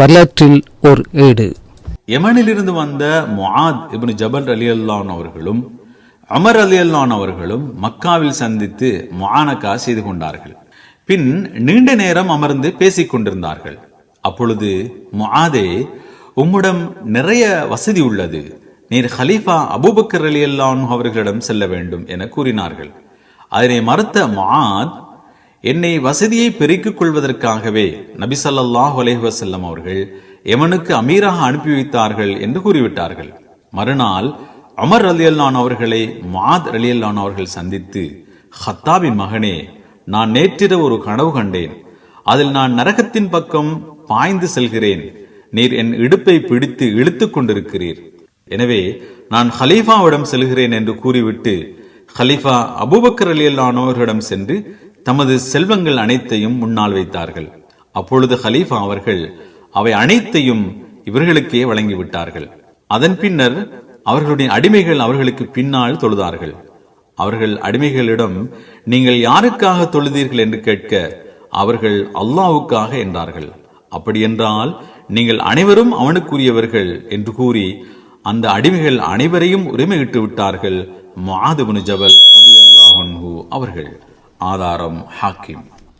வரலாற்றில் ஓர் ஏடு யமனிலிருந்து வந்த முஆத் இப்னு ஜபல் அலி அல்லான் அவர்களும் அமர் அலி அல்லான் அவர்களும் மக்காவில் சந்தித்து முஆனகா செய்து கொண்டார்கள். பின் நீண்ட நேரம் அமர்ந்து பேசிக் கொண்டிருந்தார்கள். அப்பொழுது முஆதே உம்மிடம் நிறைய வசதி உள்ளது. நீர் ஹலீஃபா அபூபக்கர் அலி அல்லான் அவர்களிடம் செல்ல வேண்டும் என கூறினார்கள். அதனை மறுத்த முஆத் என்னை வசதியை பெருக்கிக் கொள்வதற்காகவே நபிசல்லாஹ் ஸல்லல்லாஹு அவர்கள் எமனுக்கு அமீராக அனுப்பி வைத்தார்கள் என்று கூறிவிட்டார்கள். மறுநாள் அமர் அலியல்லான் அவர்களை மாத் அலியல்லான் அவர்கள் சந்தித்து ஹத்தாபின் மகனே நான் நேற்றிரவு ஒரு கனவு கண்டேன். அதில் நான் நரகத்தின் பக்கம் பாய்ந்து செல்கிறேன். நீர் என் இடுப்பை பிடித்து இழுத்து கொண்டிருக்கிறீர். எனவே நான் ஹலீஃபாவிடம் செல்கிறேன் என்று கூறிவிட்டு ஹலீஃபா அபூபக்கர் அலியல்லானவர்களிடம் சென்று தமது செல்வங்கள் அனைத்தையும் முன்னால் வைத்தார்கள். அப்பொழுது ஹலீஃபா அவர்கள் அவை அனைத்தையும் இவர்களுக்கே வழங்கிவிட்டார்கள். அதன் பின்னர் அவர்களுடைய அடிமைகள் அவர்களுக்கு பின்னால் தொழுதார்கள். அவர்கள் அடிமைகளிடம் நீங்கள் யாருக்காக தொழுதீர்கள் என்று கேட்க அவர்கள் அல்லாவுக்காக என்றார்கள். அப்படியென்றால் நீங்கள் அனைவரும் அவனுக்குரியவர்கள் என்று கூறி அந்த அடிமைகள் அனைவரையும் உரிமையிட்டு விட்டார்கள். மாதுபுனு ஜபல் அவர்கள். ஆதாரம் ஹாக்கிம்.